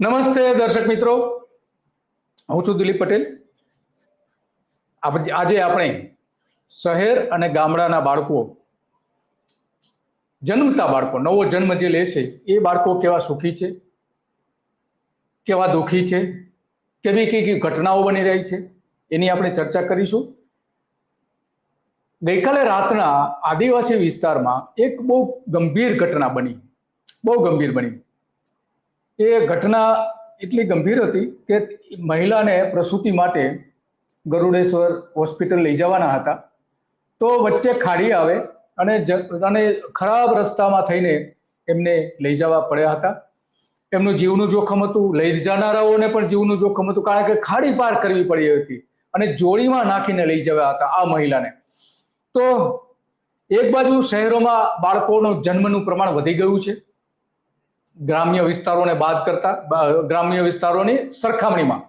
નમસ્તે દર્શક મિત્રો. હું છું દિલીપ પટેલ. આજે આપણે શહેર અને ગામડાના બાળકો, જન્મતા બાળકો, નવો જન્મ જે લે છે, એ બાળકો કેવા સુખી છે? કેવા દુઃખી છે? કેવી કઈ કઈ ઘટનાઓ બની રહી છે? એની આપણે ચર્ચા કરીશું. ગઈકાલે રાતના આદિવાસી વિસ્તારમાં એક બહુ ગંભીર ઘટના બની. બહુ ગંભીર બની. એ ઘટના એટલી ગંભીર હતી કે મહિલાને પ્રસૂતિ માટે ગરુડેશ્વર હોસ્પિટલ લઈ જવાના હતા. તો વચ્ચે ખાડી આવે અને અને ખરાબ રસ્તામાં થઈને એમને લઈ જવા પડ્યા હતા. એમનું જીવનું જોખમ હતું, લઈ જનારાઓને પણ જીવનું જોખમ હતું, કારણ કે ખાડી પાર કરવી પડી હતી અને જોડીમાં નાખીને લઈ જવા હતા આ મહિલાને. તો એક બાજુ શહેરોમાં બાળકોનો જન્મનું પ્રમાણ વધી ગયું છે ગ્રામ્ય વિસ્તારોને બાદ કરતા ગ્રામ્ય વિસ્તારોની સરખામણીમાં.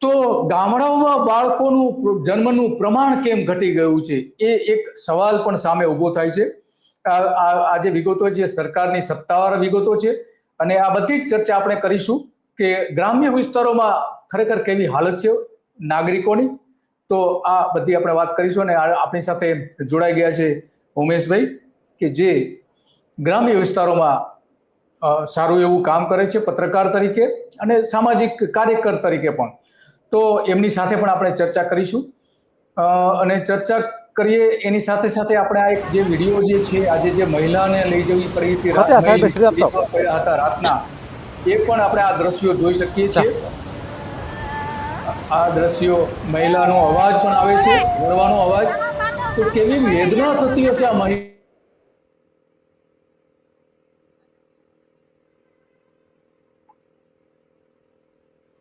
તો ગામડાઓમાં બાળકોનું જન્મનું પ્રમાણ કેમ ઘટી ગયું છે, એ એક સવાલ પણ સામે ઊભો થાય છે. આ, આ- આ જે વિગતો છે, સરકારની સત્તાવાર વિગતો છે, અને આ બધી જ ચર્ચા આપણે કરીશું કે ગ્રામ્ય વિસ્તારોમાં ખરેખર કેવી હાલત છે નાગરિકોની. તો આ બધી આપણે વાત કરીશું અને આપણી સાથે જોડાઈ ગયા છે ઉમેશભાઈ, કે જે ગ્રામ્ય વિસ્તારોમાં સારું એવું કામ કરે છે પત્રકાર તરીકે અને સામાજિક કાર્યકર તરીકે પણ. તો એમની સાથે પણ આપણે ચર્ચા કરીશું. અને ચર્ચા કરીએ એની સાથે સાથે આપણે આ એક જે વીડિયો જે છે આજે જે મહિલાને લઈ જવી પડી હતી હતા રાતના. એ પણ આપણે આ દ્રશ્યો જોઈ શકીએ છીએ. આ દ્રશ્યો મહિલાનો અવાજ પણ આવે છે વળવાનો અવાજ. તો કેવી વેદના થતી હશે આ મહિલા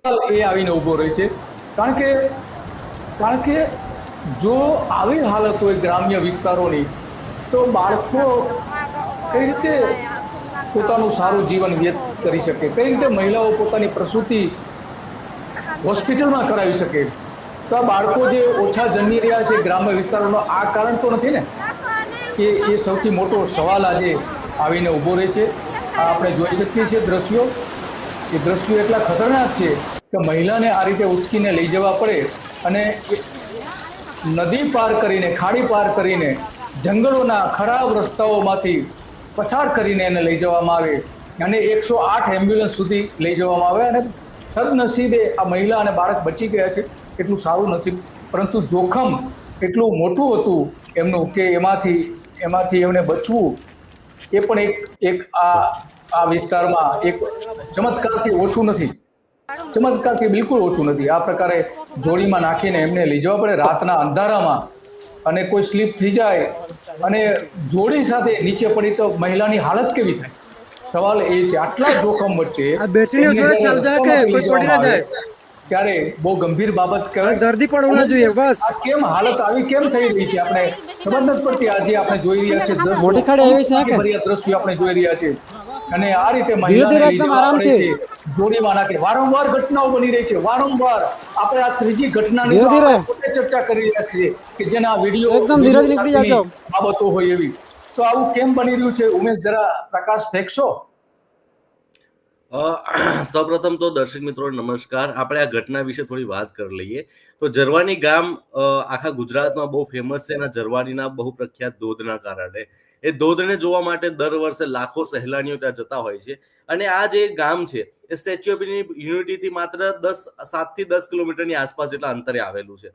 એ આવીને ઊભો રહે છે. કારણ કે કારણ કે જો આવી હાલત હોય ગ્રામ્ય વિસ્તારોની, તો બાળકો કઈ રીતે પોતાનું સારું જીવન વ્યક્ત કરી શકે? કઈ રીતે મહિલાઓ પોતાની પ્રસૂતિ હોસ્પિટલમાં કરાવી શકે? તો આ બાળકો જે ઓછા જન્મી રહ્યા છે ગ્રામ્ય વિસ્તારોનો, આ કારણ તો નથી ને? એ એ સૌથી મોટો સવાલ આજે આવીને ઊભો રહે છે. આ આપણે જોઈ શકીએ છીએ દ્રશ્યો. એ દ્રશ્યો એટલા ખતરનાક છે કે મહિલાને આ રીતે ઉચકીને લઈ જવા પડે અને નદી પાર કરીને, ખાડી પાર કરીને, જંગલોના ખરાબ રસ્તાઓમાંથી પસાર કરીને એને લઈ જવામાં આવે અને એકસો આઠ એમ્બ્યુલન્સ સુધી લઈ જવામાં આવે અને સદનસીબે આ મહિલા અને બાળક બચી ગયા છે. એટલું સારું નસીબ. પરંતુ જોખમ એટલું મોટું હતું એમનું કે એમાંથી એમાંથી એમને બચવું એ પણ એક એક આ આ વિસ્તારમાં એક ચમત્કારથી ઓછું નથી. ચમત્કારથી બિલકુલ ઓછું નથી. આ પ્રકારે જોડીમાં નાખીને એમને લઈ જવા પડે. રાતના અંધારામાં અને કોઈ સ્લીપ થઈ જાય અને જોડી સાથે નીચે પડી તો મહિલાની હાલત કેવી થાય? સવાલ એ છે આટલા જોખમ વચ્ચે ત્યારે બહુ ગંભીર બાબત કહેવાય. દર્દી પણ ના જોઈએ બસ. કેમ હાલત આવી કેમ થઈ રહી છે? આપણે ખબર નથી પડતી આજે આપણે જોઈ રહ્યા છે મોટી ખાડે એવી છે કે? ભર્યા દ્રશ્યો આપણે જોઈ રહ્યા છે અને આ રીતે ધીરે ધીરે એકદમ આરામથી. જોડીમાં નાખે વારંવાર ઘટનાઓ બની રહી છે વારંવાર આપણે આ ત્રીજી ઘટનાની ધીરે ધીરે. પોતે ચર્ચા કરી રહ્યા છીએ કે જેના વીડિયો એકદમ ધીરે ધીરે નીકળી જાજો. બાબતો હોય એવી તો આવું કેમ બની રહ્યું છે ઉમેશ જરા પ્રકાશ ફેંકશો અ, સૌપ્રથમ તો દર્શક મિત્રો નમસ્કાર આપણે આ ઘટના વિશે થોડી વાત કરી લઈએ તો જરવાની ગામ આખા ગુજરાતમાં બહુ ફેમસ છે અને જરવાનીના બહુ પ્રખ્યાત ધોધના કારણે એ ધોધને જોવા માટે દર વર્ષે લાખો સહેલાણીઓ ત્યાં જતા હોય છે. અને આ જે ગામ છે, એ સ્ટેચ્યુ ઓફ યુનિટીથી માત્ર દસ, સાતથી દસ કિલોમીટરની આસપાસ જેટલા અંતરે આવેલું છે.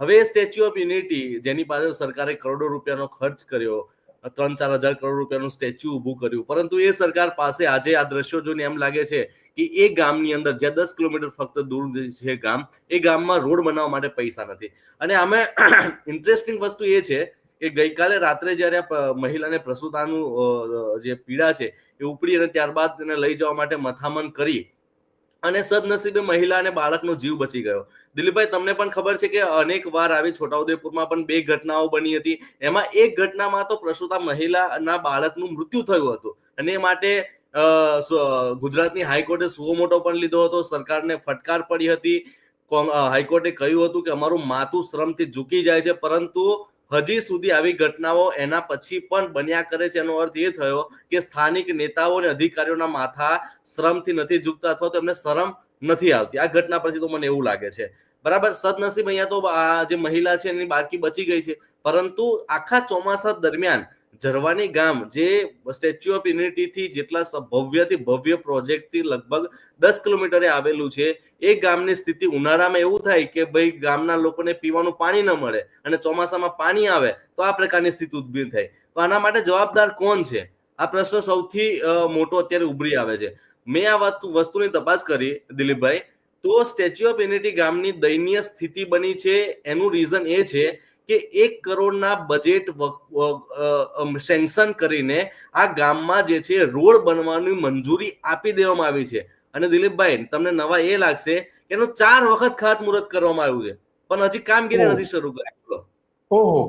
હવે એ સ્ટેચ્યુ ઓફ યુનિટી જેની પાછળ સરકારે કરોડો રૂપિયાનો ખર્ચ કર્યો, ત્રણ, ચાર હજાર કરોડ રૂપિયાનું સ્ટેચ્યુ ઊભું કર્યું. પરંતુ એ સરકાર પાસે આજે આ દ્રશ્યો જોઈને એમ લાગે છે કે એ ગામની અંદર જ્યાં દસ કિલોમીટર ફક્ત દૂર છે ગામ, એ ગામમાં રોડ બનાવવા માટે પૈસા નથી. અને આમાં ઇન્ટરેસ્ટિંગ વસ્તુ એ છે કે ગઈકાલે રાત્રે જ્યારે મહિલાને પ્રસૂતાનું જે પીડા છે એ ઉપડી અને ત્યારબાદ તેને લઈ જવા માટે મથામણ કરી અને સદનસીબે મહિલા અને બાળકનો જીવ બચી ગયો. દિલીપભાઈ, તમને પણ ખબર છે કે અનેક વાર આવી છોટાઉદેપુરમાં પણ બે ઘટનાઓ બની હતી. એમાં એક ઘટનામાં તો પ્રસૂતા મહિલાના બાળકનું મૃત્યુ થયું હતું અને એ માટે ગુજરાતની હાઈકોર્ટે સુઓ મોટો પણ લીધો હતો. સરકારને ફટકાર પડી હતી. હાઈકોર્ટે કહ્યું હતું કે અમારું માથું શ્રમથી ઝૂકી જાય છે, પરંતુ હજી સુધી આવી ઘટનાઓ એના પછી પણ બન્યા કરે છે એનો અર્થ એ થયો કે સ્થાનિક નેતાઓ અને અધિકારીઓના માથા શ્રમથી નથી ઝૂકતા અથવા તો એમને શરમ નથી આવતી. આ ઘટના પછી તો મને એવું લાગે છે. બરાબર? સદનસીબ અહીંયા તો આ જે મહિલા છે એની બાળકી બચી ગઈ છે. પરંતુ આખા ચોમાસા દરમિયાન જરવાની ગામ જે સ્ટેચ્યુ ઓફ યુનિટી થી જેટલા ભવ્યથી ભવ્ય પ્રોજેક્ટથી લગભગ દસ કિલોમીટરે આવેલું છે એ ગામની સ્થિતિ ઉનાળામાં એવું થાય કે ભાઈ ગામના લોકોને પીવાનું પાણી ન મળે અને ચોમાસામાં પાણી આવે, તો આ પ્રકારની સ્થિતિ ઉદ્ભવી થાય. તો આના માટે જવાબદાર કોણ છે? આ પ્રશ્ન સૌથી મોટો અત્યારે ઉભરી આવે છે. મેં આ વસ્તુ, વસ્તુની તપાસ કરી, દિલીપભાઈ, તો સ્ટેચ્યુ ઓફ યુનિટી ગામની દયનીય સ્થિતિ બની છે, એનું રીઝન એ છે કે એક કરોડના બજેટ સેન્કશન કરીને આ ગામમાં જે છે રોડ બનવાની મંજૂરી આપી દેવામાં આવી છે. અને દિલીપભાઈ તમને નવા એ લાગશે કે એનું ચાર વખત ખાતમુહૂર્ત કરવામાં આવ્યું છે. પણ હજી કામગીરી નથી શરૂ કરી. ઓહો.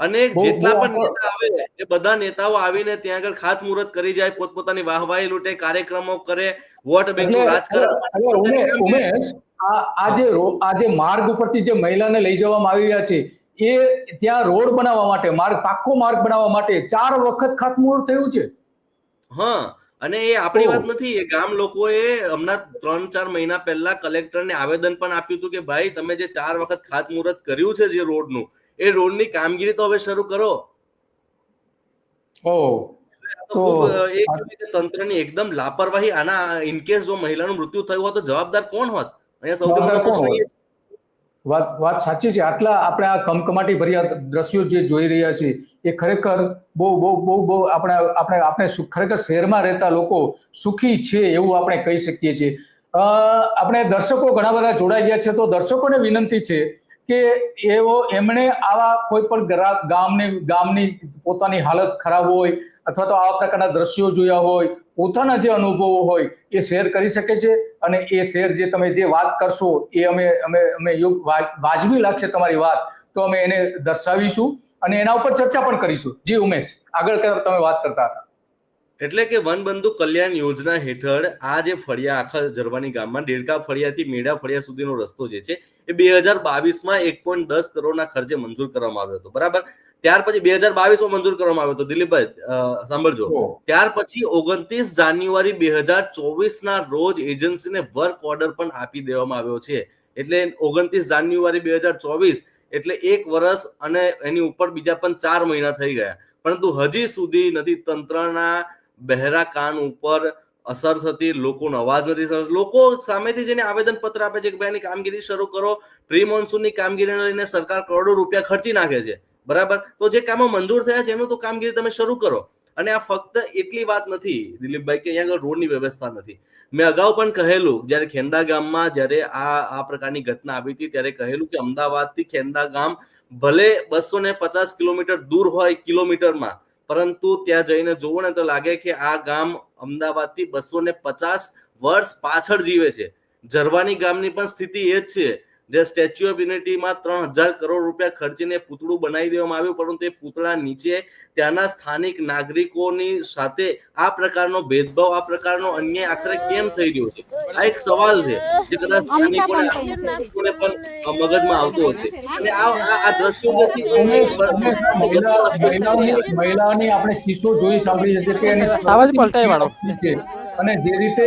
અને જેટલા પણ નેતા આવે એ બધા નેતાઓ આવીને ત્યાં આગળ ખાતમુહૂર્ત કરી જાય પોતપોતાની વાહવાહી લૂંટે કાર્યક્રમો કરે વોટ બેંક રાજકારણ ઉમેશ આ જે આ જે માર્ગ ઉપરથી જે મહિલાને લઈ જવામાં આવી રહ્યા છે એ ત્યાં રોડ બનાવવા માટે માર્ગ પાક્કો માર્ગ બનાવવા માટે ચાર વખત ખાતમુહૂર્ત થયું છે? હા. અને એ આપણી વાત નથી એ ગામ લોકોએ હમણાં ત્રણ ચાર મહિના પહેલા કલેક્ટરને આવેદન પણ આપ્યું હતું કે ભાઈ તમે જે ચાર વખત ખાતમુહૂર્ત કર્યું છે જે રોડનું એ રોડની કામગીરી તો હવે શરૂ કરો. તંત્રની એકદમ લાપરવાહી આના ઇનકેસ જો મહિલાનું મૃત્યુ થયું હોત તો જવાબદાર કોણ હોત? અહીંયા સૌથી મોટો પ્રશ્ન વાત વાત સાચી છે. આટલા આપણે આ કમકમાટી ભર્યા દ્રશ્યો જે જોઈ રહ્યા છીએ એ ખરેખર બહુ બહુ બહુ બહુ આપણે આપણે આપણે ખરેખર શહેરમાં રહેતા લોકો સુખી છે એવું આપણે કહી શકીએ છીએ. આપણે દર્શકો ઘણા બધા જોડાઈ ગયા છે તો દર્શકોને વિનંતી છે કે એવો, એમણે આવા કોઈ પણ ગામની ગામની પોતાની હાલત ખરાબ હોય અથવા તો આવા પ્રકારના દ્રશ્યો જોયા હોય, પોતાના જે અનુભવો હોય એ શેર કરી શકે છે અને એ શેર જે તમે જે વાત કરશો એ અમે અમે અમે યોગ વાજબી લાગશે તમારી વાત. તો અમે એને દર્શાવીશું. અને એના ઉપર ચર્ચા પણ કરીશું. જી ઉમેશ આગળ તમે વાત કરતા હતા. એટલે કે વનબંધુ કલ્યાણ યોજના હેઠળ આ જે ફળિયા આખા જરવાની ગામમાં ડેડકા ફળિયાથી મેડા ફળિયા સુધીનો રસ્તો જે છે એ બે હજાર બાવીસમાં એક પોઈન્ટ દસ કરોડના ખર્ચે મંજૂર કરવામાં આવ્યો હતો. બરાબર? ત્યાર પછી બે હજાર બાવીસમાં મંજૂર કરવામાં આવ્યો હતો. દિલીપભાઈ સાંભળજો. ત્યાર પછી ઓગણત્રીસ જાન્યુઆરી બે હજાર ચોવીસ ના રોજ એજન્સીને વર્ક ઓર્ડર પણ આપી દેવામાં આવ્યો છે. એટલે ઓગણત્રીસ જાન્યુઆરી બે હજાર ચોવીસ એટલે એક વર્ષ અને એની ઉપર બીજા પણ ચાર મહિના થઈ ગયા. પરંતુ હજી સુધી નથી તંત્રના બહેરા કાન ઉપર અસર થતી, લોકોનો અવાજ નથી લોકો સામેથી જઈને આવેદન પત્ર આપે છે કે ભાઈ એની કામગીરી શરૂ કરો. પ્રી મોન્સૂનની કામગીરીને લઈને સરકાર કરોડો રૂપિયા ખર્ચી નાખે છે. બરાબર? તો જે કામો મંજૂર થયા છે, એનું તો કામગીરી તમે શરૂ કરો. અને આ ફક્ત એટલી વાત નથી, દિલીપભાઈ, કે અહીંયા આગળ રોડની વ્યવસ્થા નથી. મેં અગાઉ પણ કહેલું, જ્યારે ખેંદા ગામમાં જ્યારે આ આ પ્રકારની ઘટના આવી હતી, ત્યારે કહેલું કે અમદાવાદથી ખેંદા ગામ ભલે બસો ને પચાસ કિલોમીટર દૂર હોય કિલોમીટરમાં, પરંતુ ત્યાં જઈને જોવો ને તો લાગે કે આ ગામ અમદાવાદથી બસો ને પચાસ વર્ષ પાછળ જીવે છે. જરવાની ગામની પણ સ્થિતિ એ જ છે જે સ્ટેચ્યુ ઓફ યુનિટીમાં ત્રણ હજાર કરોડ રૂપિયા ખર્ચીને પૂતળું બનાવી દેવામાં આવ્યું પરંતુ એ પૂતળા નીચે ત્યાંના સ્થાનિક નાગરિકોની સાથે આ પ્રકારનો ભેદભાવ આ પ્રકારનો અન્યાય આખરે કેમ થઈ રહ્યો છે? આ એક સવાલ છે જે કદાચ સ્થાનિકોને પણ મગજમાં આવતો હશે. અને આ આ- દ્રશ્યો જે છે મહિલાઓની આપણે કિસ્સો જોઈ સાંભળી છે કે આવાજ પલટાઈ વાળો. અને જે રીતે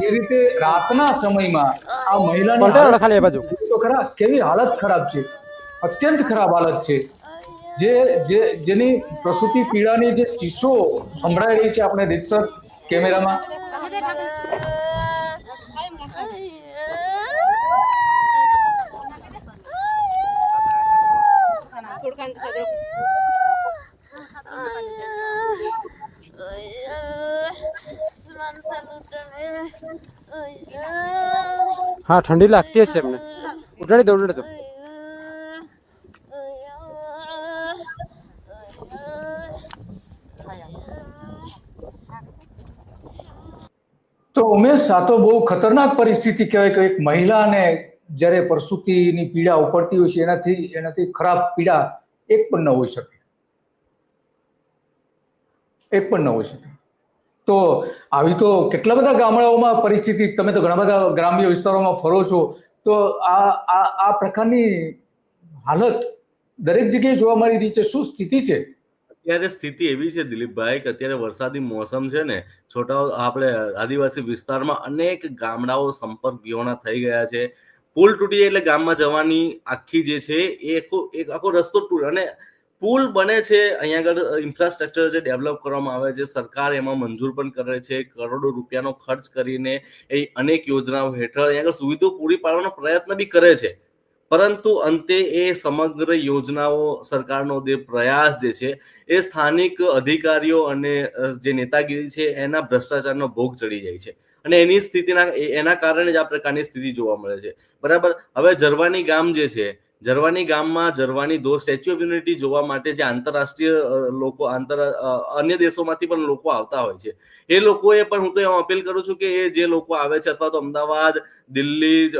જે રીતે રાતના સમયમાં આ મહિલાની ખાલી બાજુ. તો ખરા કેવી હાલત ખરાબ છે. અત્યંત ખરાબ હાલત છે. જે જે જેની પ્રસૂતિ પીડાની જે ચીસો સંભળાઈ રહી છે આપણે રીતસર કેમેરામાં. હા, ઠંડી લાગતી હશે એમને. ઉડાડી દો ઉડાડી દો. તો ઉમેશ, આ તો બહુ ખતરનાક પરિસ્થિતિ કહેવાય કે એક મહિલાને જ્યારે પ્રસૂતિની પીડા ઉપડતી હોય છે, એનાથી એનાથી ખરાબ પીડા એક પણ ન હોઈ શકે. એક પણ ન હોઈ શકે. તો આવી તો કેટલા બધા ગામડાઓમાં પરિસ્થિતિ, તમે તો ઘણા બધા ગ્રામ્ય વિસ્તારોમાં ફરો છો, તો આ આ આ પ્રકારની હાલત દરેક જગ્યાએ જોવા મળી રહી છે. શું સ્થિતિ છે? અત્યારે સ્થિતિ એવી છે દિલીપભાઈ કે અત્યારે વરસાદી મોસમ છે ને છોટા આપણે આદિવાસી વિસ્તારમાં અનેક ગામડાઓ સંપર્ક વિહોણા થઈ ગયા છે. પુલ તૂટી એટલે ગામમાં જવાની આખી જે છે એ આખો, એક આખો રસ્તો તૂટ અને પુલ બને છે અહીંયા આગળ ઇન્ફ્રાસ્ટ્રક્ચર જે ડેવલપ કરવામાં આવે છે, સરકાર એમાં મંજૂર પણ કરે છે, કરોડો રૂપિયાનો ખર્ચ કરીને એ અનેક યોજનાઓ હેઠળ અહીંયા આગળ સુવિધાઓ પૂરી પાડવાનો પ્રયત્ન બી કરે છે. પરંતુ અંતે એ સમગ્ર યોજનાઓ સરકારનો જે પ્રયાસ જે છે, એ સ્થાનિક અધિકારીઓ અને જે નેતાગીરી છે, એના ભ્રષ્ટાચારનો ભોગ ચડી જાય છે. અને એની સ્થિતિના એના કારણે જ આ પ્રકારની સ્થિતિ જોવા મળે છે. બરાબર? હવે જરવાની ગામ જે છે જરવાની ગામમાં જરવાની દો સ્ટેચ્યુ ઓફ યુનિટી જોવા માટે જે આંતરરાષ્ટ્રીય લોકો આંતર અન્ય દેશોમાંથી પણ લોકો આવતા હોય છે. એ લોકોએ પણ હું તો એમ અપીલ કરું છું કે એ જે લોકો આવે છે અથવા તો અમદાવાદ, દિલ્હી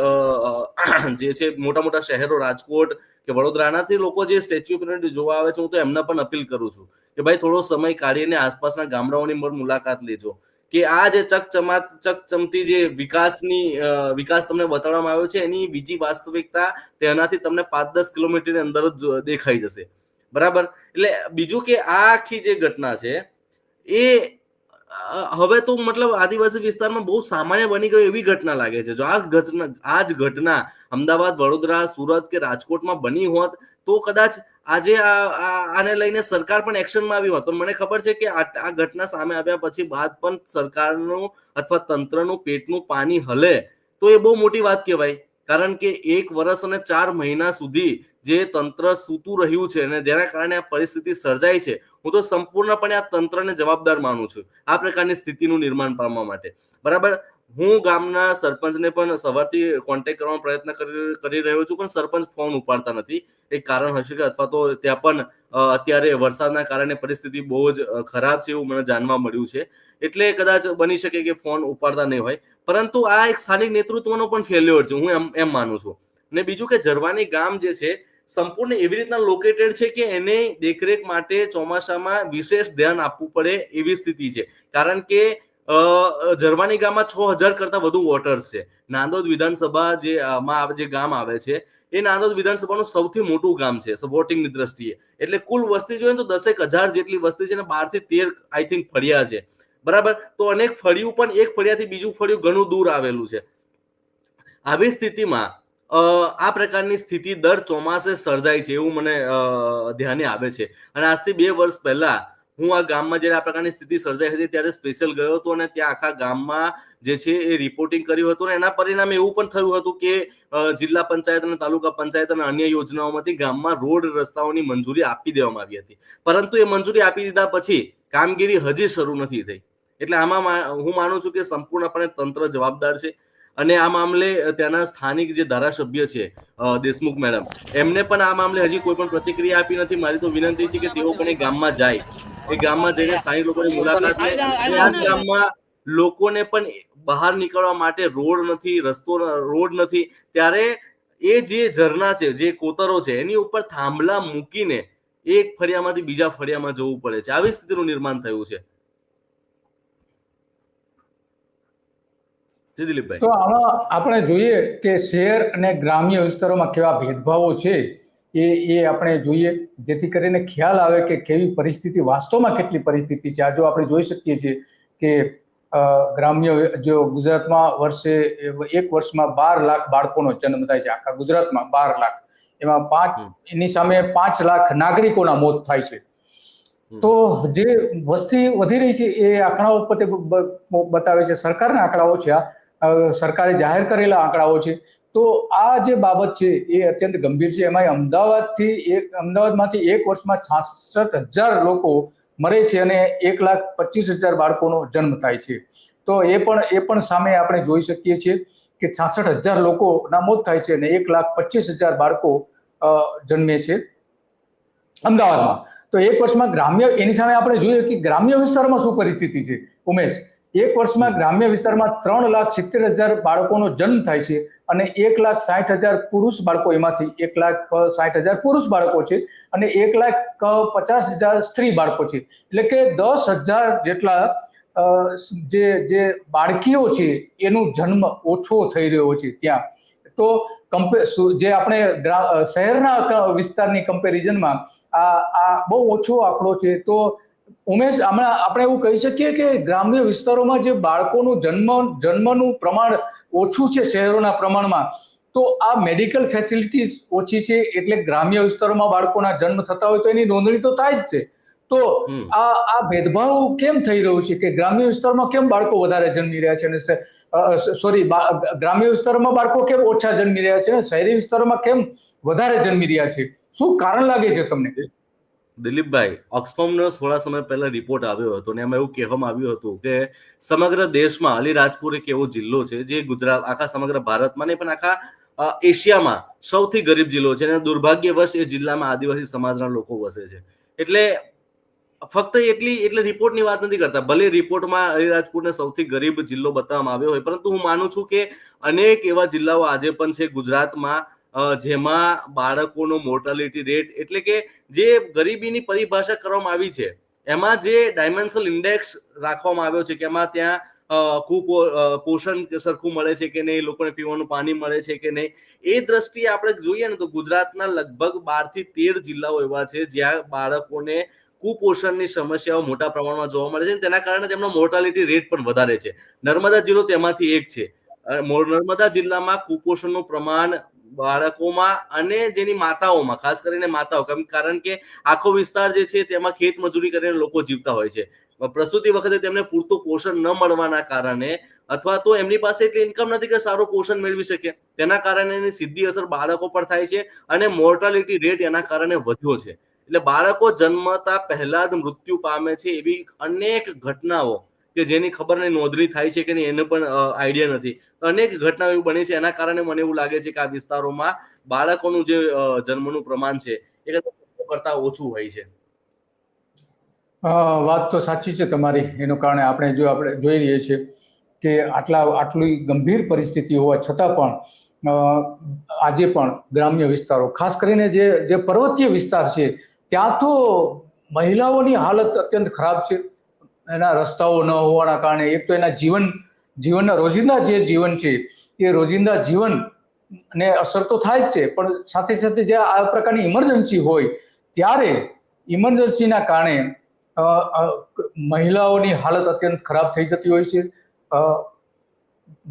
જે છે મોટા મોટા શહેરો, રાજકોટ કે વડોદરાનાથી લોકો જે સ્ટેચ્યુ ઓફ યુનિટી જોવા આવે છે, હું તો એમને પણ અપીલ કરું છું કે ભાઈ થોડો સમય કાઢીને આસપાસના ગામડાઓની મુલાકાત લેજો. કે આ જે ચકચમાત, ચકચમતી જે વિકાસની વિકાસ તમને બતાવવામાં આવ્યો છે, એની બીજી વાસ્તવિકતા તેનાથી તમને પાંચ દસ કિલોમીટરની અંદર જ દેખાઈ જશે. બરાબર? એટલે બીજું કે આ આખી જે ઘટના છે, એ હવે તો મતલબ આદિવાસી વિસ્તારમાં બહુ સામાન્ય બની ગયું એવી ઘટના લાગે છે. જો આ ઘટના, આ જ ઘટના અમદાવાદ, વડોદરા, સુરત કે રાજકોટમાં બની હોત તો કદાચ આજે આને લઈને સરકાર પણ એક્શનમાં આવી હોત પણ મને ખબર છે કે આ ઘટના સામે આવ્યા પછી બાદ પણ સરકારનું અથવા તંત્રનું પેટનું પાણી હલે, તો એ બહુ મોટી વાત કહેવાય. કારણ કે એક વર્ષ અને ચાર મહિના સુધી જે તંત્ર સૂતું રહ્યું છે અને જેના કારણે આ પરિસ્થિતિ સર્જાઈ છે, હું તો સંપૂર્ણપણે આ તંત્રને જવાબદાર માનું છું આ પ્રકારની સ્થિતિનું નિર્માણ પામવા માટે. બરાબર? હું ગામના સરપંચને પણ સવારથી કોન્ટેક્ટ કરવાનો પ્રયત્ન કરી રહ્યો છું, પણ સરપંચ ફોન ઉપાડતા નથી. એક કારણ હશે કે અથવા તો ત્યાં પણ અત્યારે વરસાદના કારણે પરિસ્થિતિ બહુ જ ખરાબ છે એવું મને જાણવા મળ્યું છે. એટલે કદાચ બની શકે કે ફોન ઉપાડતા નહીં હોય. પરંતુ આ એક સ્થાનિક નેતૃત્વનો પણ ફેલ્યોર છે, હું એમ એમ માનું છું. ને બીજું કે જરવાની ગામ જે છે, સંપૂર્ણ એવી રીતના લોકેટેડ છે કે એને દેખરેખ માટે ચોમાસામાં વિશેષ ધ્યાન આપવું પડે એવી સ્થિતિ છે. કારણ કે જરવાની ગામમાં છ હજાર કરતા વધુ વોટર્સ છે. નાંદોદ વિધાનસભા જે માં જે ગામ આવે છે, એ નાંદોદ વિધાનસભાનું સૌથી મોટું ગામ છે વોટિંગની દ્રષ્ટિએ. એટલે કુલ વસ્તી જોઈએ તો દસેક હજાર જેટલી વસ્તી છે ને બારથી તેર આઈ થિંક ફળિયા છે. બરાબર? તો અનેક ફળિયું પણ એક ફળિયાથી બીજું ફળિયું ઘણું દૂર આવેલું છે. આવી સ્થિતિમાં આ પ્રકારની સ્થિતિ દર ચોમાસે સર્જાય છે એવું મને ધ્યાને આવે છે. અને આજથી બે વર્ષ પહેલા હું આ ગામમાં જ્યારે આ પ્રકારની સ્થિતિ સર્જાઈ હતી ત્યારે સ્પેશિયલ ગયો હતો અને ત્યાં આખા ગામમાં જે છે એ રિપોર્ટિંગ કર્યું હતું અને એના પરિણામે એવું પણ થયું હતું કે જિલ્લા પંચાયત અને તાલુકા પંચાયત અને અન્ય યોજનાઓમાંથી ગામમાં રોડ રસ્તાઓની મંજૂરી આપી દેવામાં આવી હતી. પરંતુ એ મંજૂરી આપી દીધા પછી કામગીરી હજી શરૂ નથી થઈ. એટલે આમાં હું માનું છું કે સંપૂર્ણપણે તંત્ર જવાબદાર છે. અને આ મામલે ત્યાંના સ્થાનિક જે ધારાસભ્ય છે દેશમુખ મેડમ એમને પણ આ મામલે હજી કોઈ પણ પ્રતિક્રિયા આપી નથી. મારી તો વિનંતી છે કે તેઓ પણ એ ગામમાં જાય. એ ગામમાં જઈને સ્થાનિક લોકોની મુલાકાત લે. આ ગામમાં લોકોને પણ બહાર નીકળવા માટે રોડ નથી રસ્તો રોડ નથી. ત્યારે એ જે ઝરણા છે જે કોતરો છે એની ઉપર થાંભલા મૂકીને એક ફળિયામાંથી બીજા ફળિયામાં જવું પડે છે. આવી સ્થિતિનું નિર્માણ થયું છે. દિલીપભાઈ. તો આમાં આપણે જોઈએ કે શહેર અને ગ્રામ્ય વિસ્તારોમાં કેવા ભેદભાવો છે એ એ આપણે જોઈએ. જેથી કરીને ખ્યાલ આવે કે કેવી પરિસ્થિતિ વાસ્તવમાં કેટલી પરિસ્થિતિ છે. આ જો આપણે જોઈ શકીએ છીએ કે ગ્રામ્ય જો ગુજરાતમાં વર્ષે એક વર્ષમાં બાર લાખ બાળકોનો જન્મ થાય છે. આખા ગુજરાતમાં બાર લાખ. એમાં પાંચ એની સામે પાંચ લાખ નાગરિકોના મોત થાય છે. તો જે વસ્તી વધી રહી છે એ આંકડાઓ બ- બતાવે છે. સરકારના આંકડાઓ છે આ. સરકારે જાહેર કરેલા આંકડાઓ છે. તો આ જે બાબત છે એ અત્યંત ગંભીર છે. એમાં અમદાવાદથી એક, અમદાવાદમાંથી એક વર્ષમાં છાસઠ હજાર લોકો મરે છે અને એક લાખ પચીસ હજાર બાળકોનો જન્મ થાય છે. તો એ પણ એ પણ સામે આપણે જોઈ શકીએ છીએ કે છાસઠ હજાર લોકોના મોત થાય છે અને એક લાખ પચીસ હજાર બાળકો જન્મે છે અમદાવાદમાં. તો એક વર્ષમાં ગ્રામ્ય, એની સામે આપણે જોઈએ કે ગ્રામ્ય વિસ્તારમાં શું પરિસ્થિતિ છે? ઉમેશ એક વર્ષમાં ગ્રામ્ય વિસ્તારમાં ત્રણ લાખ સિત્તેર હજાર બાળકોનો જન્મ થાય છે અને એક લાખ સાઠ હજાર પુરુષ બાળકો એમાંથી એક લાખ સાઠ હજાર પુરુષ બાળકો છે અને એક લાખ પચાસ હજાર સ્ત્રી બાળકો છે. એટલે કે દસ હજાર જેટલા જે જે બાળકીઓ છે એનું જન્મ ઓછો થઈ રહ્યો છે ત્યાં. તો કમ્પે જે આપણે શહેરના વિસ્તારની કમ્પેરિઝનમાં આ આ બહુ ઓછો આંકડો છે તો ઉમેશ હમણાં આપણે એવું કહી શકીએ કે ગ્રામ્ય વિસ્તારોમાં જે બાળકોનું જન્મ જન્મનું પ્રમાણ ઓછું છે શહેરોના પ્રમાણમાં તો આ મેડિકલ ફેસિલિટીઝ ઓછી છે એટલે ગ્રામ્ય વિસ્તારોમાં બાળકોના જન્મ થતા હોય તો એની નોંધણી તો થાય જ છે. તો આ આ ભેદભાવ કેમ થઈ રહ્યું છે કે ગ્રામ્ય વિસ્તારમાં કેમ બાળકો વધારે જન્મી રહ્યા છે અને સોરી ગ્રામ્ય વિસ્તારોમાં બાળકો કેમ ઓછા જન્મી રહ્યા છે અને શહેરી વિસ્તારોમાં કેમ વધારે જન્મી રહ્યા છે? શું કારણ લાગે છે તમને? દિલીપભાઈ, ઓક્સફોર્મનો થોડા સમય પહેલા રિપોર્ટ આવ્યો હતો અને એમાં એવું કહેવામાં આવ્યું હતું કે સમગ્ર દેશમાં અલીરાજપુર એક એવો જિલ્લો છે જે ગુજરાત, આખા સમગ્ર ભારતમાં નહીં પણ આખા એશિયામાં સૌથી ગરીબ જિલ્લો છે અને દુર્ભાગ્યવશ એ જિલ્લામાં આદિવાસી સમાજના લોકો વસે છે. એટલે ફક્ત એટલી, એટલે રિપોર્ટની વાત નથી કરતા. ભલે રિપોર્ટમાં અલીરાજપુરને સૌથી ગરીબ જિલ્લો બતાવવામાં આવ્યો હોય, પરંતુ હું માનું છું કે અનેક એવા જિલ્લાઓ આજે પણ છે ગુજરાતમાં જેમાં બાળકોનો મોર્ટાલિટી રેટ એટલે કે જે ગરીબીની પરિભાષા કરવામાં આવી છે એમાં જે ડાયમેન્શનલ ઇન્ડેક્સ રાખવામાં આવ્યો છે કે એમાં ત્યાં અ, કુપો પોષણ સરખું મળે છે કે નહીં લોકોને પીવાનું પાણી મળે છે કે નહીં એ દ્રષ્ટિએ આપણે જોઈએ ને તો ગુજરાતના લગભગ બારથી તેર જિલ્લાઓ એવા છે જ્યાં બાળકોને કુપોષણની સમસ્યાઓ મોટા પ્રમાણમાં જોવા મળે છે તેના કારણે તેમનો મોર્ટાલિટી રેટ પણ વધારે છે. નર્મદા જિલ્લો તેમાંથી એક છે. નર્મદા જિલ્લામાં કુપોષણનું પ્રમાણ બાળકોમાં અને જેની માતાઓમાં, ખાસ કરીને માતાઓ કારણ કે આખો વિસ્તાર જે છે તેમાં ખેત મજૂરી કરીને લોકો જીવતા હોય છે. પ્રસૂતિ વખતે તેમને પૂરતું પોષણ ન મળવાના કારણે અથવા તો એમની પાસે એટલી ઇન્કમ નથી કે સારું પોષણ મેળવી શકે. તેના કારણે એની સીધી અસર બાળકો પર થાય છે અને મોર્ટાલિટી રેટ એના કારણે વધ્યો છે. એટલે બાળકો જન્મતા પહેલા જ મૃત્યુ પામે છે એવી અનેક ઘટનાઓ કે જેની ખબર નહીં, નોંધણી થાય છે કે નહીં, એને પણ આઈડિયા નથી. અનેક ઘટનાઓ એવી બની છે, એના કારણે મને એવું લાગે છે કે આ વિસ્તારોમાં બાળકોનું જે જન્મનું પ્રમાણ છે, એ કરતા ઓછું હોય છે. વાત તો સાચી છે તમારી. એનું કારણે આપણે જો આપણે જોઈ રહીએ છીએ કે આટલા, આટલી ગંભીર પરિસ્થિતિ હોવા છતાં પણ આજે પણ ગ્રામ્ય વિસ્તારો, ખાસ કરીને જે જે પર્વતીય વિસ્તાર છે, ત્યાં તો મહિલાઓની હાલત અત્યંત ખરાબ છે. એના રસ્તાઓ ન હોવાના કારણે એક તો એના જીવન, જીવનના રોજિંદા જે જીવન છે, એ રોજિંદા જીવન ને અસર તો થાય જ છે, પણ સાથે સાથે જે આ પ્રકારની ઇમરજન્સી હોય, ત્યારે ઇમરજન્સીના કારણે મહિલાઓની હાલત અત્યંત ખરાબ થઈ જતી હોય છે.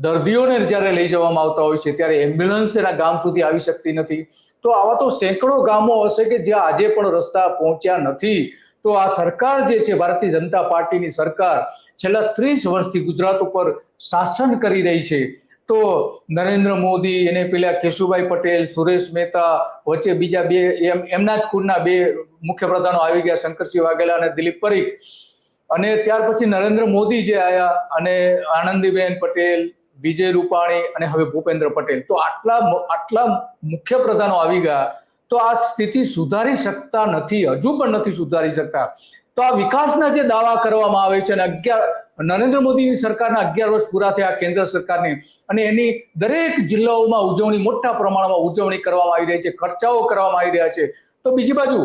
દર્દીઓને જ્યારે લઈ જવામાં આવતા હોય છે, ત્યારે એમ્બ્યુલન્સ એના ગામ સુધી આવી શકતી નથી. તો આવા તો સેંકડો ગામો હશે કે જ્યાં આજે પણ રસ્તા પહોંચ્યા નથી. તો આ સરકાર જે છે, ભારતીય જનતા પાર્ટીની સરકાર છેલ્લા ત્રીસ વર્ષથી ગુજરાત ઉપર શાસન કરી રહી છે. તો નરેન્દ્ર મોદી, એને પેલા કેશુભાઈ પટેલ, સુરેશ મહેતા, વચ્ચે બીજા બે, એમ, એમના જ કુળના બે મુખ્ય પ્રધાનો આવી ગયા, શંકરસિંહ વાઘેલા અને દિલીપ પરીખ. અને ત્યાર પછી નરેન્દ્ર મોદી જે આવ્યા અને આનંદીબેન પટેલ, વિજય રૂપાણી અને હવે ભૂપેન્દ્ર પટેલ. તો આટલા આટલા મુખ્ય પ્રધાનો આવી ગયા તો આ સ્થિતિ સુધારી શકતા નથી, હજુ પણ નથી સુધારી શકતા. તો આ વિકાસના જે દાવા કરવામાં આવે છે અને અગિયાર, નરેન્દ્ર મોદીની સરકારના અગિયાર વર્ષ પૂરા થયા કેન્દ્ર સરકારની અને એની દરેક જિલ્લાઓમાં ઉજવણી, મોટા પ્રમાણમાં ઉજવણી કરવામાં આવી રહી છે, ખર્ચાઓ કરવામાં આવી રહ્યા છે. તો બીજી બાજુ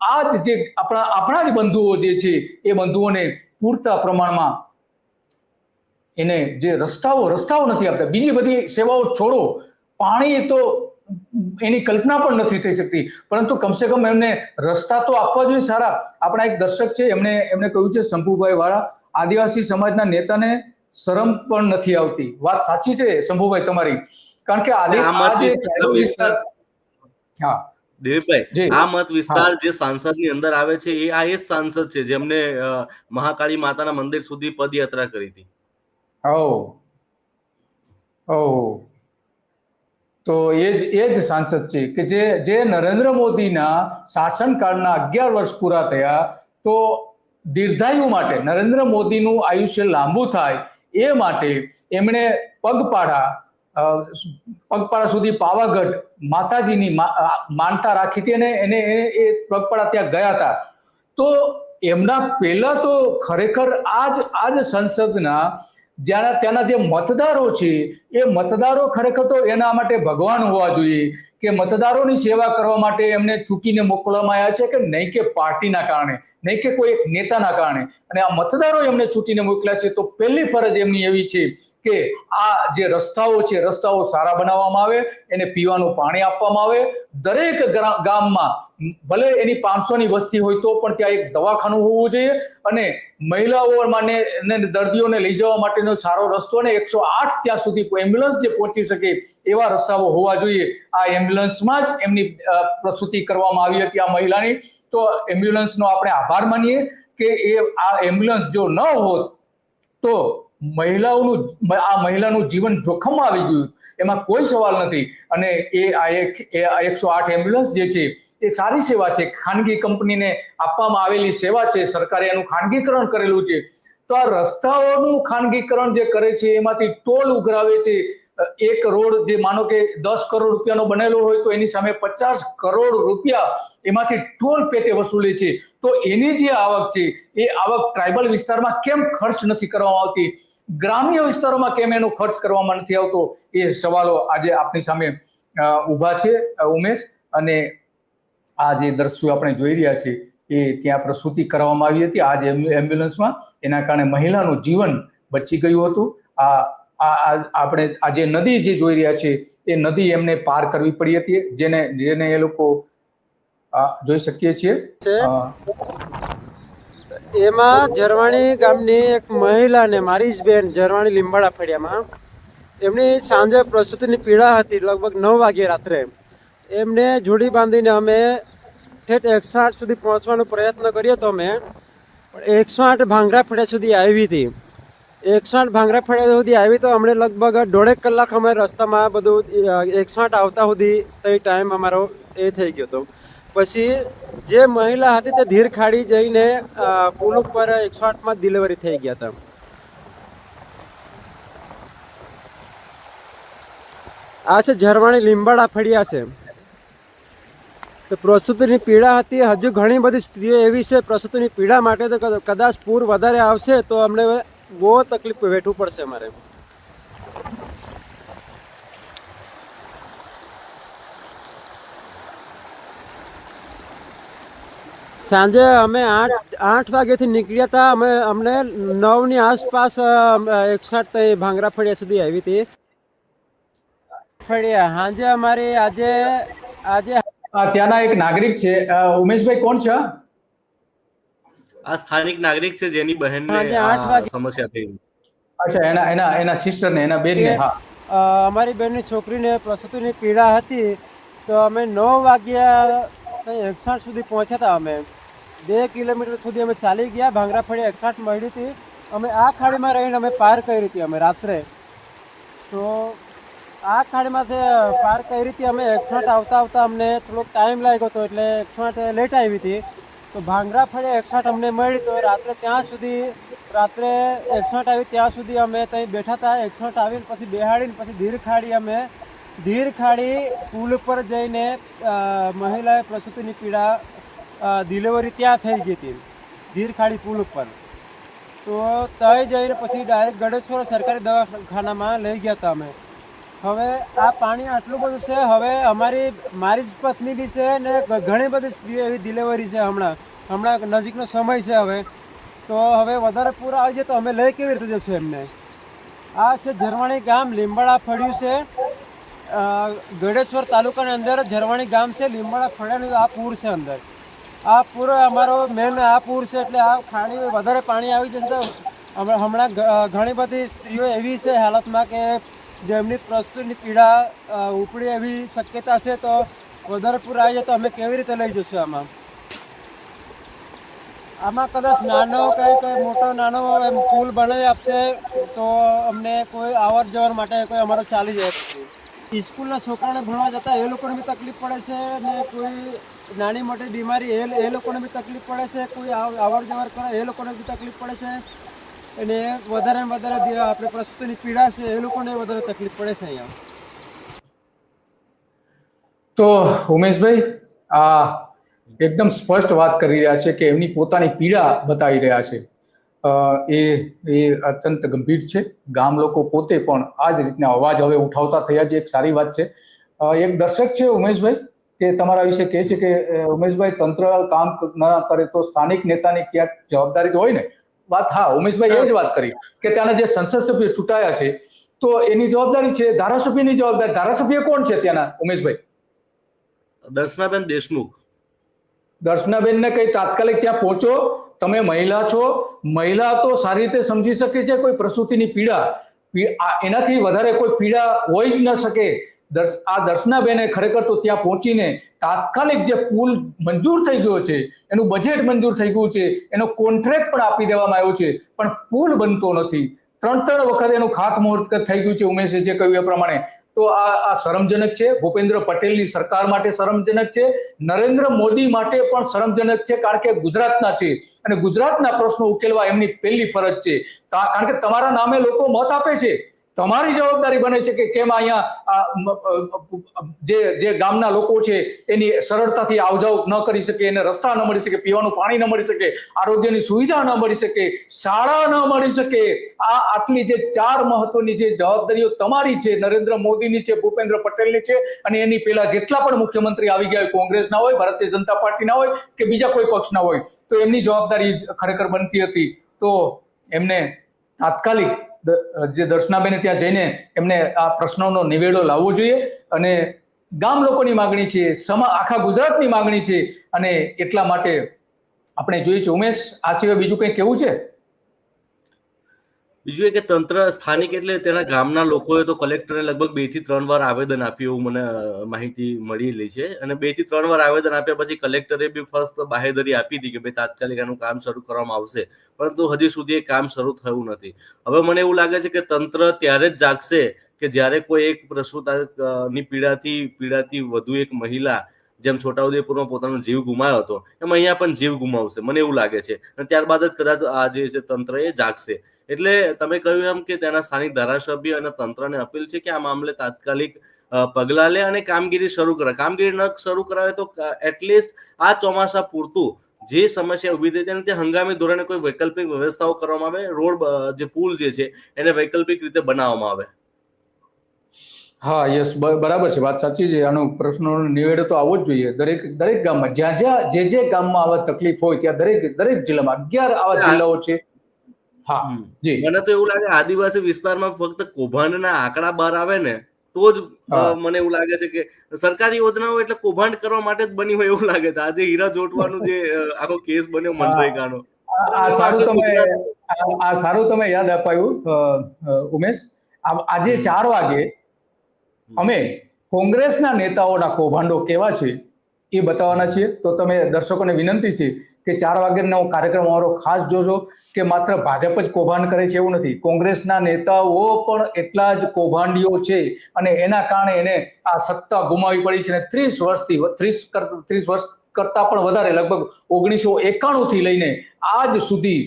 આ જ જે આપણા આપણા જ બંધુઓ જે છે, એ બંધુઓને પૂરતા પ્રમાણમાં એને જે રસ્તાઓ રસ્તાઓ નથી આપતા. બીજી બધી સેવાઓ છોડો. પાણી તો એની કલ્પના પણ નથી થઈ શકતી. પરંતુ કમસે કમ એમને રસ્તા તો આપવા જોઈએ સારા. આપણા એક દર્શક છે એમણે એમણે કહ્યું છે શંભુભાઈ વાળા આદિવાસી સમાજના નેતાને શરમ પણ નથી આવતી. વાત સાચી છે શંભુભાઈ તમારી. કારણ કે આદિ આ આ જે વિસ્તાર હા. દિલીપભાઈ આ મત વિસ્તાર જે સાંસદની અંદર આવે છે એ આ એ જ સાંસદ છે જેમને મહાકાળી માતાના મંદિર સુધી પદયાત્રા કરી હતી. ઓ ઓ તો એ જ એ જ સાંસદ છે કે જે જે નરેન્દ્ર મોદીના શાસનકાળના અગિયાર વર્ષ પૂરા થયા, તો દીર્ઘાયુ માટે, નરેન્દ્ર મોદીનું આયુષ્ય લાંબુ થાય, એ માટે એમણે પગપાળા પગપાળા સુધી પાવાગઢ માતાજીની માનતા રાખી હતી અને એને એ પગપાળા ત્યાં ગયા હતા. તો એમના પહેલા તો ખરેખર આજ આજ સંસદના જ્યાં ત્યાંના જે મતદારો છે, એ મતદારો ખરેખર તો એના માટે ભગવાન હોવા જોઈએ કે મતદારોની સેવા કરવા માટે એમને ચૂંટીને મોકલવામાં આવ્યા છે કે નહીં કે પાર્ટીના કારણે, નહીં કે કોઈ એક નેતાના કારણે. અને આ મતદારો એમને ચૂંટીને મોકલ્યા છે, તો પહેલી ફરજ એમની એવી છે કે આ જે રસ્તાઓ છે, રસ્તાઓ સારા બનાવવામાં આવે, એને પીવાનું પાણી આપવામાં આવે. દરેક ગામમાં ભલે એની પાંચસોની વસ્તી હોય તો પણ ત્યાં એક દવાખાનું હોવું જોઈએ અને મહિલાઓ માટે દર્દીઓને લઈ જવા માટેનો સારો રસ્તો અને એકસો આઠ ત્યાં સુધી એમ્બ્યુલન્સ જે પહોંચી શકે એવા રસ્તાઓ હોવા જોઈએ. આ એમ્બ્યુલન્સમાં જ એમની પ્રસૂતિ કરવામાં આવી હતી આ મહિલાની. તો એમ્બ્યુલન્સનો આપણે આભાર માનીએ કે એ આ એમ્બ્યુલન્સ જો ન હોત તો મહિલાઓનું આ મહિલાનું જીવન જોખમમાં આવી ગયું. એમાં કોઈ સવાલ નથી. અને એ આ એક એકસો આઠ એમ્બ્યુલન્સ જે છે, એ સારી સેવા છે. ખાનગી કંપનીને આપવામાં આવેલી સેવા છે. સરકારે એનું ખાનગીકરણ કરેલું છે. તો આ રસ્તાઓનું ખાનગીકરણ જે કરે છે, એમાંથી ટોલ ઉઘરાવે છે. એક રોડ જે માનો કે દસ કરોડ રૂપિયાનો બનેલો હોય, તો એની સામે પચાસ કરોડ રૂપિયા એમાંથી ટોલ પેટે વસૂલે છે. તો એની જે આવક છે, એ આવક ટ્રાઇબલ વિસ્તારમાં કેમ ખર્ચ નથી કરવામાં આવતી? ગ્રામ્ય વિસ્તારોમાં કેમ એનો ખર્ચ કરવામાં નથી આવતો? એ સવાલો આજે આપણી સામે ઊભા છે ઉમેશ. અને આ જે દ્રશ્યો આપણે જોઈ રહ્યા છીએ, એ ત્યાં પ્રસૂતિ કરવામાં આવી હતી. આ જે એમ્બ્યુલન્સમાં. એના કારણે મહિલાનું જીવન બચી ગયું હતું. આ આપણે, આ જે નદી જે જોઈ રહ્યા છે એ નદી એમને પાર કરવી પડી હતી. જેને જેને એ લોકો જોઈ શકીએ છીએ. એમાં ઝરવાણી ગામની એક મહિલાને મારી જ બેન ઝરવાણી લીંબાડા ફળિયામાં. એમની સાંજે પ્રસૂતિની પીડા હતી લગભગ નવ વાગે રાત્રે. એમને જોડી બાંધીને અમે ઠેઠ એકસો આઠ સુધી પહોંચવાનો પ્રયત્ન કર્યો તો અમે. પણ એકસો આઠ ભાંગરા ફળિયા સુધી આવી હતી. એકસો આઠ ભાંગરા ફળિયા સુધી આવી તો અમને લગભગ દોઢેક કલાક અમે રસ્તામાં બધું એકસો આઠ આવતા સુધી તે ટાઈમ અમારો એ થઈ ગયો હતો. પછી જે મહિલા હતી તે ધીર ખાડી જઈને પુલ ઉપર એકસો આઠમાં ડિલિવરી થઈ ગયા હતા. આ છે ઝરવાણી લીંબાડા ફળિયા છે. તો પ્રસૂતિની પીડા હતી. હજુ ઘણી બધી સ્ત્રીઓ એવી છે, પ્રસૂતિની પીડા માટે તો કદ- કદાચ પૂર વધારે આવશે તો અમને બહુ તકલીફ વેઠવું પડશે અમારે. સાંજે અમે આઠ આઠ વાગ્યાથી નીકળ્યા હતા. અમે અમને નવની આસપાસ એકસાઠ તઈ ભાંગરા ફળિયા સુધી આવી હતી. ફળિયા સાંજે અમારી આજે આજે ત્યાંના એક નાગરિક છે. ઉમેશભાઈ કોણ છે? આ? સ્થાનિક નાગરિક છે જેની બહેનને સમસ્યા થઈ. અચ્છા એના એના એના સિસ્ટરને એના બેનને હા. અમારી બેનની છોકરીને પ્રસૂતિની પીડા હતી. તો અમે નવ વાગ્યા એકસાઠ સુધી પહોંચ્યા હતા અમે. બે કિલોમીટર સુધી અમે ચાલી ગયા. ભાંગરા ફળી એકસાઠ મળી હતી. અમે આ ખાડીમાં રહીને અમે પાર કરી હતી અમે રાત્રે. તો આ ખાડીમાંથી પાર કરી હતી અમે. એકસાઠ આવતા આવતા અમને થોડોક ટાઈમ લાગ્યો હતો એટલે એકસાઠ લેટ આવી હતી. તો ભાંગરા ફળે એકસાઠ અમને મળી તો રાત્રે ત્યાં સુધી, રાત્રે એકસાઠ આવી. ત્યાં સુધી અમે ત્યાં બેઠા હતા. એકસાઠ આવીને પછી બેહાડીને પછી ધીર ખાડી અમે, ધીર ખાડી પુલ ઉપર જઈને મહિલાએ પ્રસૂતિની પીડા ડિલિવરી ત્યાં થઈ ગઈ હતી. ધીરખાડી પુલ ઉપર. તો ત્યાં જઈને પછી ડાયરેક્ટ ગડેશ્વર સરકારી દવાખાનામાં લઈ ગયા હતા અમે. હવે આ પાણી આટલું બધું છે, હવે અમારી મારી જ પત્ની બી છે ને ઘણી બધી એવી ડિલિવરી છે હમણાં. હમણાં નજીકનો સમય છે હવે. તો હવે વધારે પૂરા આવી જાય તો અમે લઈ કેવી રીતે જશું એમને? આ છે ઝરવાણી ગામ, લીંબડા ફળ્યું છે. ગડેશ્વર તાલુકાની અંદર ઝરવાણી ગામ છે, લીંબડા ફળ્યાનું આ પૂર છે અંદર. આ પૂર અમારો મેન આ પૂર છે એટલે આ ખાણી વધારે પાણી આવી જશે તો હમણાં ઘણી બધી સ્ત્રીઓ એવી છે હાલતમાં કે જેમની પ્રસ્તુતની પીડા ઉપડી એવી શક્યતા છે તો વધારે પૂર આવી જાય તો અમે કેવી રીતે લઈ જશું આમાં? આમાં કદાચ નાનો કંઈ કંઈ મોટો નાનો એમ પુલ બનાવી આપશે તો અમને કોઈ આવર જવર માટે કોઈ અમારો ચાલી જાય. સ્કૂલના છોકરાને ભણવા જતા એ લોકોને બી તકલીફ પડે છે ને કોઈ નાની મોટી બીમારી, એ એ લોકોને બી તકલીફ પડે છે. કોઈ આવર જવર કરે, એ લોકોને બી તકલીફ પડે છે. અને વધારે વધારે આપણે પ્રસ્તુતિની પીડા છે, એ લોકોને વધારે તકલીફ પડે છે અહીંયા. તો ઉમેશભાઈ, આ એકદમ સ્પષ્ટ વાત કરી રહ્યા છે કે એમની પોતાની પીડા બતાવી રહ્યા છે. એ એ અત્યંત ગંભીર છે. ગામ લોકો પોતે પણ આ જ રીતના અવાજ હવે ઉઠાવતા થયા છે. એક સારી વાત છે. એક દર્શક છે ઉમેશભાઈ? કે તમારા વિશે કહે છે કે ઉમેશભાઈ તંત્ર કામ ન કરે તો સ્થાનિક નેતાની ક્યાંક જવાબદારી તો હોય ને? વાત હા ઉમેશભાઈ એ જ વાત કરી કે ત્યાંના જે સંસદ સભ્યો ચૂંટાયા છે તો એની જવાબદારી છે ધારાસભ્યની જવાબદારી ધારાસભ્ય કોણ છે ત્યાંના ઉમેશભાઈ? દર્શનાબેન દેશમુખ. દર્શનાબેન ને કઈ તાત્કાલિક ત્યાં પહોંચો તમે મહિલા છો મહિલા તો સારી રીતે સમજી શકે છે કોઈ પ્રસૂતિની પીડા એનાથી વધારે કોઈ પીડા હોય જ ન શકે. દર્શ- આ દર્શનાબેને ખરેખર તો ત્યાં પહોંચીને તાત્કાલિક જે પુલ મંજૂર થઈ ગયો છે, એનું બજેટ મંજૂર થઈ ગયું છે, એનો કોન્ટ્રાક્ટ પણ આપી દેવામાં આવ્યો છે, પણ પુલ બનતો નથી. ત્રણ ત્રણ વખત એનું ખાતમુહૂર્ત થઈ ગયું છે, ઉમેશે જે કહ્યું એ પ્રમાણે. તો આ આ શરમજનક છે. ભૂપેન્દ્ર પટેલની સરકાર માટે શરમજનક છે. નરેન્દ્ર મોદી માટે પણ શરમજનક છે, કારણ કે ગુજરાતના છે. અને ગુજરાતના પ્રશ્નો ઉકેલવા એમની પહેલી ફરજ છે. કારણ કે તમારા નામે લોકો મત આપે છે. તમારી જવાબદારી બને છે કે કેમ અહીંયા જે જે ગામના લોકો છે, એની સરળતાથી આવજાવ ન કરી શકે, એને રસ્તા ન મળી શકે, પીવાનું પાણી ન મળી શકે, આરોગ્યની સુવિધા ન મળી શકે, શાળા ન મળી શકે. આ આટલી જે ચાર મહત્વની જે જવાબદારીઓ તમારી છે, નરેન્દ્ર મોદીની છે, ભૂપેન્દ્ર પટેલની છે, અને એની પેલા જેટલા પણ મુખ્યમંત્રી આવી ગયા હોય, કોંગ્રેસના હોય, ભારતીય જનતા પાર્ટીના હોય, કે બીજા કોઈ પક્ષના હોય, તો એમની જવાબદારી ખરેખર બનતી હતી. તો એમને તાત્કાલિક જે દર્શનાબેને ત્યાં જઈને એમને આ પ્રશ્નોનો નિવેડો લાવવો જોઈએ અને ગામ લોકોની માંગણી છે, સમા, આખા ગુજરાતની માંગણી છે અને એટલા માટે આપણે જોઈએ છે ઉમેશ, આ સિવાય બીજું કંઈ કેવું છે? બીજું એ કે તંત્ર સ્થાનિક એટલે તેના ગામના લોકોએ તો કલેક્ટરને લગભગ બેથી ત્રણ વાર આવેદન આપ્યું એવું મને માહિતી મળેલી છે. અને બેથી ત્રણ વાર આવેદન આપ્યા પછી કલેક્ટરે બી ફર્સ્ટ બાહેધરી આપી હતી કે ભાઈ તાત્કાલિક આનું કામ શરૂ કરવામાં આવશે. પરંતુ હજી સુધી એ કામ શરૂ થયું નથી. હવે મને એવું લાગે છે કે તંત્ર ત્યારે જ જાગશે કે જ્યારે કોઈ એક પ્રસૂતની પીડાથી પીડાથી વધુ એક મહિલા જેમ છોટાઉદેપુરમાં પોતાનો જીવ ગુમાવ્યો હતો, એમ અહીંયા પણ જીવ ગુમાવશે. મને એવું લાગે છે. અને ત્યારબાદ જ કદાચ આ જે છે તંત્ર એ જાગશે. એટલે તમે કહ્યું એમ કે તેના સ્થાનિક ધારાસભ્ય અને તંત્રને અપીલ છે કે આ મામલે તાત્કાલિક પગલાં લે અને કામગીરી શરૂ કરે કામગીરી ન શરૂ કરાવે તો એટલીસ્ટ આ ચોમાસા પૂરતું જે સમસ્યા ઊભી થઈ તેને તે હંગામી ધોરણે કોઈ વૈકલ્પિક વ્યવસ્થાઓ કરવામાં આવે રોડ જે પુલ જે છે એને વૈકલ્પિક રીતે બનાવવામાં આવે. હા યસ બરાબર છે વાત સાચી છે. આનો પ્રશ્નો નિવેડો તો આવો જ જોઈએ. દરેક દરેક ગામમાં જ્યાં જ્યાં જે જે ગામમાં આવા તકલીફ હોય ત્યાં દરેક દરેક જિલ્લામાં અગિયાર આવા જિલ્લાઓ છે. હા. જી. મને તો એવું લાગે આદિવાસી વિસ્તારમાં ફક્ત કૌભાંડના આંકડા બહાર આવે ને તો જ મને એવું લાગે છે કે સરકારી યોજનાઓ એટલે કૌભાંડ કરવા માટે જ બની હોય એવું લાગે છે. આજે હીરા જોટવાનું જે આખો કેસ બન્યો મનરેગાનો. આ આ સારું તમે આ સારું તમે યાદ અપાયું ઉમેશ. આજે ચાર વાગે અમે કોંગ્રેસના નેતાઓના કૌભાંડો કેવા છે એ બતાવવાના છીએ. તો તમે દર્શકોને વિનંતી છે કે ચાર વાગ્યાનો કાર્યક્રમ અમારો ખાસ જોજો કે માત્ર ભાજપ જ કૌભાંડ કરે છે એવું નથી. કોંગ્રેસના નેતાઓ પણ એટલા જ કૌભાંડીઓ છે અને એના કારણે એને આ સત્તા ગુમાવી પડી છે અને ત્રીસ વર્ષથી ત્રીસ ત્રીસ વર્ષ કરતા પણ વધારે, લગભગ ઓગણીસો એકાણું થી લઈને આજ સુધી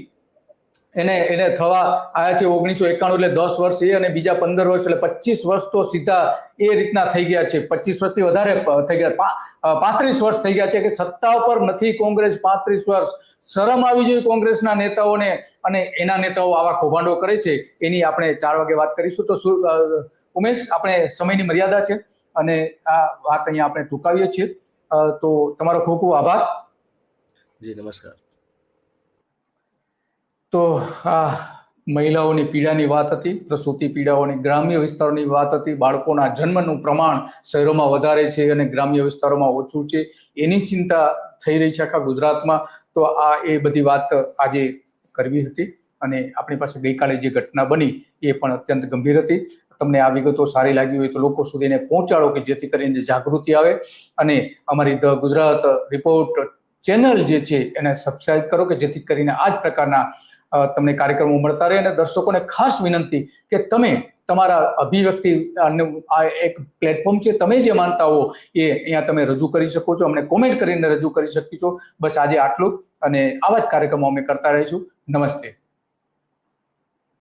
એને એને થવા આવ્યા છે ઓગણીસો એકાણું એટલે દસ વર્ષ એ અને બીજા પંદર વર્ષ એટલે પચીસ વર્ષ તો સીધા એ રીતના થઈ ગયા છે. પચીસ વર્ષથી વધારે થઈ ગયા. પાંત્રીસ વર્ષ થઈ ગયા છે કે સત્તા ઉપર નથી કોંગ્રેસ પાંત્રીસ વર્ષ. શરમ આવી જોઈએ કોંગ્રેસના નેતાઓને અને એના નેતાઓ આવા કૌભાંડો કરે છે. એની આપણે ચાર વાગે વાત કરીશું. તો ઉમેશ, આપણે સમયની મર્યાદા છે અને આ વાત અહીંયા આપણે ટૂંકાવીએ છીએ. તો તમારો ખૂબ ખૂબ આભાર. જી, નમસ્કાર. તો આ મહિલાઓની પીડાની વાત હતી, પ્રસૂતિ પીડાઓની, ગ્રામ્ય વિસ્તારોની વાત હતી, બાળકોના જન્મનું પ્રમાણ શહેરોમાં વધારે છે અને ગ્રામ્ય વિસ્તારોમાં ઓછું છે. એની ચિંતા થઈ રહી છે આખા ગુજરાતમાં. તો આ એ બધી વાત આજે કરવી હતી અને આપણી પાસે ગઈકાલે જે ઘટના બની એ પણ અત્યંત ગંભીર હતી. તમને આ વિગતો સારી લાગી હોય તો લોકો સુધી એને પહોંચાડો કે જેથી કરીને જાગૃતિ આવે. અને અમારી ધ ગુજરાત રિપોર્ટ ચેનલ જે છે એને સબસ્ક્રાઈબ કરો કે જેથી કરીને આ જ પ્રકારના તમને કાર્યક્રમો મળતા રહે અને દર્શકોને ખાસ વિનંતી કે તમે તમારા અભિવ્યક્તિ આ એક પ્લેટફોર્મ છે, તમે જે માનતા હો એ અહીંયા તમે રજૂ કરી શકો છો. અમને કોમેન્ટ કરીને રજૂ કરી શકીશો. બસ આજે આટલું અને આવા જ કાર્યક્રમો અમે કરતા રહીશું. નમસ્તે.